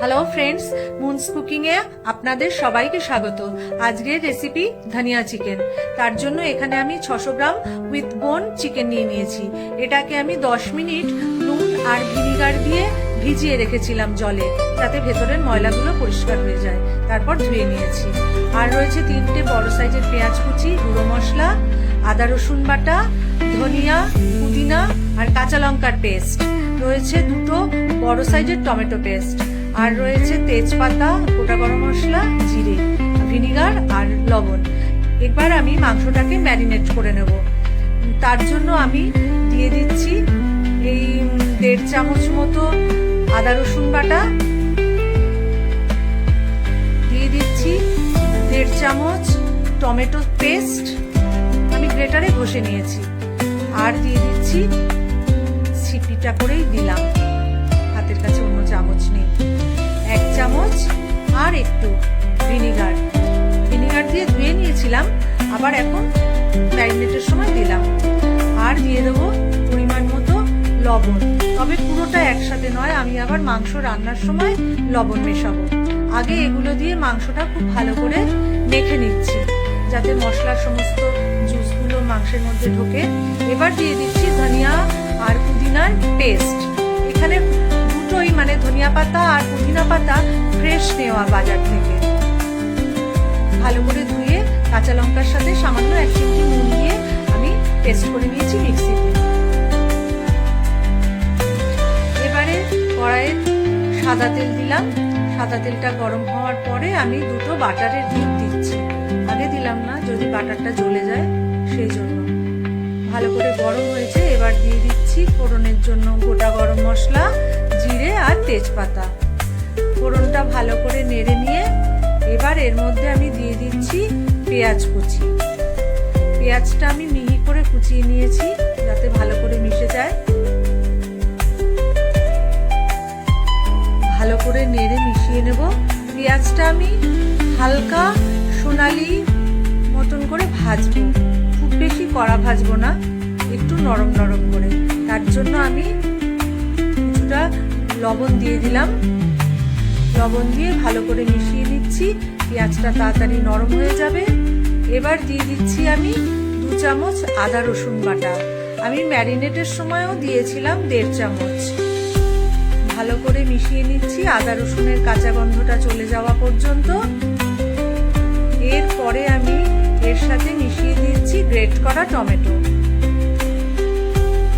Hello friends moons কুকিংয়ে আপনাদের সবাইকে স্বাগত। আজকের রেসিপি ধনিয়া চিকেন তার জন্য এখানে আমি ছশো গ্রাম উইথ বোন চিকেন নিয়ে নিয়েছি। এটাকে আমি দশ মিনিট নুন আর ভিনিগার দিয়ে ভিজিয়ে রেখেছিলাম জলে। যাতে ভেতরের ময়লাগুলো পরিষ্কার হয়ে যায়। তারপর ধুয়ে নিয়েছি। আর রয়েছে তিনটে বড় সাইজের পেঁয়াজ কুচি, গুঁড়ো মশলা, আদা রসুন বাটা, ধনিয়া, পুদিনা আর কাঁচা লঙ্কার পেস্ট রয়েছে দুটো বড় সাইজের টমেটো পেস্ট আর রয়েছে তেজপাতা, গোটা গরম মশলা, জিরে, ভিনিগার আর লবণ। এবার আমি মাংসটাকে ম্যারিনেট করে নেব। তার জন্য আমি দিয়ে দিচ্ছি এই দেড় চামচ মতো আদা রসুন বাটা। দিয়ে দিচ্ছি দেড় চামচ টমেটো পেস্ট। আমি গ্রেটারে ঘষে নিয়েছি। আর দিয়ে দিচ্ছি ছিপিটা করেই দিলাম। চামচ নেই এক চামচ আর একটু ভিনিগার। ভিনিগার দিয়ে ধুয়ে নিয়েছিলাম, আবার এখন ম্যারিনেটের সময় দিলাম। আর দিয়ে দেবো পরিমাণ মতো লবণ। তবে পুরোটা একসাথে নয়, আমি আবার মাংস রান্নার সময় লবণ মেশাবো। আগে এগুলো দিয়ে মাংসটা খুব ভালো করে মেখে নিচ্ছি, যাতে মশলার সমস্ত জুসগুলো মাংসের মধ্যে ঢোকে। এবার দিয়ে দিচ্ছি ধনিয়া আর পুদিনার পেস্ট। এখানে মানে ধনিয়া পাতা আর পুদিনা পাতা ফ্রেশ নেওয়া বাজার থেকে। ভালো করে ধুয়ে কাঁচা লঙ্কার সাথে সামান্য এক চিমটি নুন দিয়ে আমি পেস্ট করে নিয়েছি মিক্সিতে। এবারে কড়াইয়ে সাদা তেল দিলাম। সাদা তেলটা গরম হওয়ার পরে আমি দুটো বাটারের ডিম দিচ্ছি। আগে দিলাম না, যদি বাটারটা জ্বলে যায়, সেই জন্য। ভালো করে গরম হয়েছে, এবার দিয়ে দিচ্ছি ফোড়নের জন্য গোটা গরম মশলা, জিরে আর তেজপাতা। ফোড়নটা ভালো করে নেড়ে নিয়ে এবার এর মধ্যে আমি দিয়ে দিচ্ছি পেঁয়াজ কুচি। পেঁয়াজটা আমি মিহি করে কুচিয়ে নিয়েছি যাতে ভালো করে মিশে যায়। ভালো করে নেড়ে মিশিয়ে নেব। পেঁয়াজটা আমি হালকা সোনালি মতন করে ভাজবো। কড়া ভাজবো না, একটু নরম নরম করে। তার জন্য আমি কিছুটা লবণ দিয়ে দিলাম। লবণ দিয়ে ভালো করে মিশিয়ে দিচ্ছি পেঁয়াজটা তাড়াতাড়ি নরম হয়ে যাবে। এবার দিয়ে দিচ্ছি আমি দু চামচ আদা রসুন বাটা। আমি ম্যারিনেটের সময়ও দিয়েছিলাম দেড় চামচ। ভালো করে মিশিয়ে নিচ্ছি, আদা রসুনের কাঁচা গন্ধটা চলে যাওয়া পর্যন্ত। গ্রেট করা টমেটো।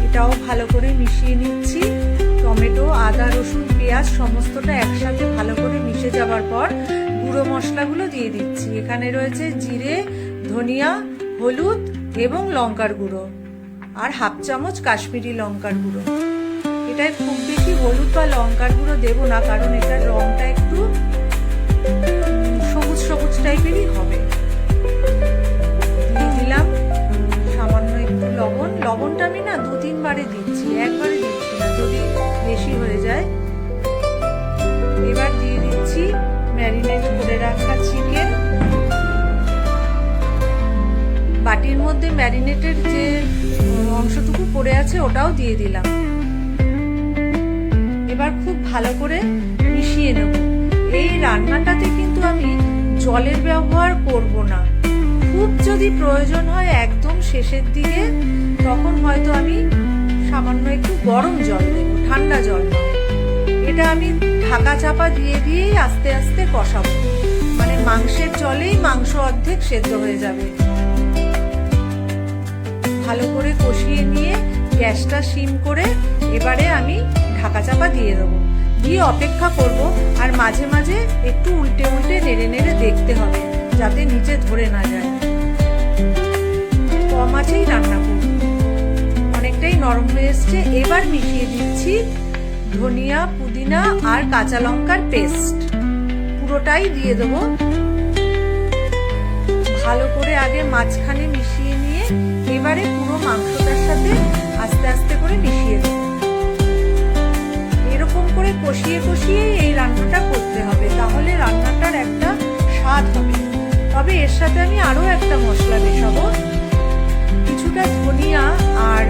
এটাও ভালো করে মিশিয়ে নিচ্ছি। টমেটো, আদা, রসুন, পেঁয়াজ সমস্তটা একসাথে ভালো করে মিশে যাওয়ার পর গুঁড়ো মশলাগুলো দিয়ে দিচ্ছি। এখানে রয়েছে জিরে, ধনিয়া, হলুদ এবং লঙ্কার গুঁড়ো আর হাফ চামচ কাশ্মীরি লঙ্কার গুঁড়ো। এটায় খুব বেশি হলুদ বা লঙ্কার গুঁড়ো দেবো না, কারণ এটার রংটা একটু সবুজ সবুজ টাইপেরই হবে। লবণটা আমি না দু তিনবারে দিচ্ছি, একবারে দিচ্ছি না, যদি বেশি হয়ে যায়। এবার দিয়ে দিচ্ছি ম্যারিনেট করে রাখা চিকেন। বাটির মধ্যে ম্যারিনেটের যে অংশটুকু পড়ে আছে, ওটাও দিয়ে দিলাম। এবার খুব ভালো করে মিশিয়ে নেব। এই রান্নাটাতে কিন্তু আমি জলের ব্যবহার করব না। খুব যদি প্রয়োজন হয় একদম শেষের দিকে তখন হয়তো আমি সামান্য একটু গরম জল দেব, ঠান্ডা জল এটা আমি ঢাকা চাপা দিয়ে দিয়েই আস্তে আস্তে কষাবো। মানে মাংসের জলেই মাংস অর্ধেক সেদ্ধ হয়ে যাবে। ভালো করে কষিয়ে নিয়ে গ্যাসটা সিম করে এবারে আমি ঢাকা চাপা দিয়ে দেবো। দিয়ে অপেক্ষা করব আর মাঝে মাঝে একটু উল্টে উল্টে নেড়ে নেড়ে দেখতে হবে, যাতে নিচে ধরে না যায়। কম আছেই রান্না করব। নরম হয়ে এসছে। এবার মিশিয়ে দিচ্ছি ধনিয়া, পুদিনা আর কাঁচা লঙ্কার পেস্ট। পুরোটাই দিয়ে দেবো। ভালো করে আগে মাঝখানে মিশিয়ে নিয়ে এবারে পুরো মাংসটার সাথে আস্তে আস্তে করে মিশিয়ে দেবো। এরকম করে কষিয়ে কষিয়ে এই রান্নাটা করতে হবে। তাহলে রান্নাটার একটা স্বাদ হবে। তবে এর সাথে আমি আরও একটা মশলা মেশাবো। কিছুটা ধনিয়া আর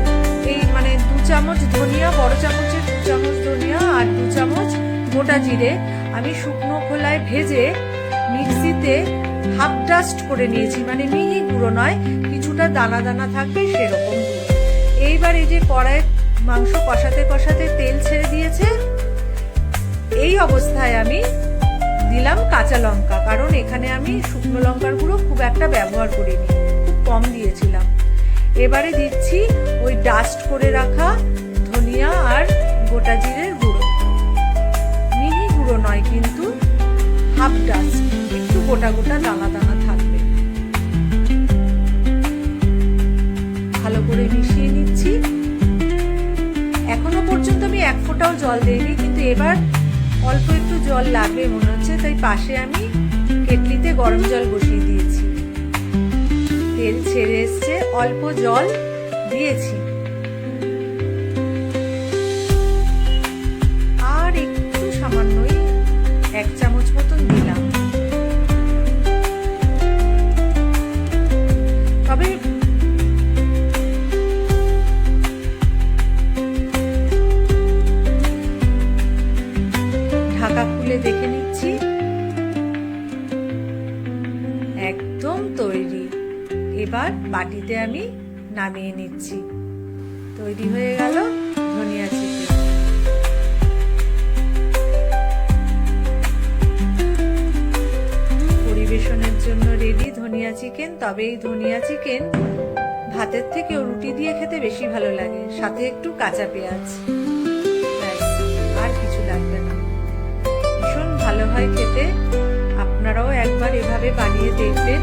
চামচ ধনিয়া, বড় চামচের দু চামচ ধনিয়া আর দু চামচ গোটা জিরে। আমি শুকনো খোলায় ভেজে মিক্সিতে হাফ ডাস্ট করে নিয়েছি মানে মিহি গুঁড়ো নয়, কিছুটা দানা দানা থাকবে সেরকম এইবার এই যে কড়ায় মাংস কষাতে কষাতে তেল ছেড়ে দিয়েছে, এই অবস্থায় আমি দিলাম কাঁচা লঙ্কা, কারণ এখানে আমি শুকনো লঙ্কার গুঁড়ো খুব একটা ব্যবহার করিনি, খুব কম দিয়েছিলাম। এবারে দিচ্ছি ওই ডাস্ট করে রাখা ধনিয়া আর গোটা জিরের গুঁড়ো। মিহি গুঁড়ো নয় কিন্তু হাফ ডাস্ট একটু গোটা গোটা দানা দানা থাকবে। ভালো করে মিশিয়ে নিচ্ছি। এখনও পর্যন্ত আমি এক ফোঁটাও জল দেইনি, কিন্তু এবার অল্প একটু জল লাগবে মনে হচ্ছে, তাই পাশে আমি কেটলিতে গরম জল বসিয়ে দিয়েছি। তেল ছেড়ে এসছে, অল্প জল দিয়েছি। আর একটু সামান্যই এক চামচ মতন দিলাম। তবে ঢাকা খুলে দেখে নিচ্ছি। একদম তৈরি। এবার বাটিতে আমি নামিয়ে নিচ্ছি। তৈরি হয়ে গেল ধনিয়া চিকেন পরিবেশনের জন্য রেডি ধনিয়া চিকেন তবে এই ধনিয়া চিকেন ভাতের থেকেও রুটি দিয়ে খেতে বেশি ভালো লাগে। সাথে একটু কাঁচা পেঁয়াজ। আর কিছু লাগবে না। ভীষণ ভালো হয় খেতে। আপনারাও একবার এভাবে বানিয়ে দেখবেন।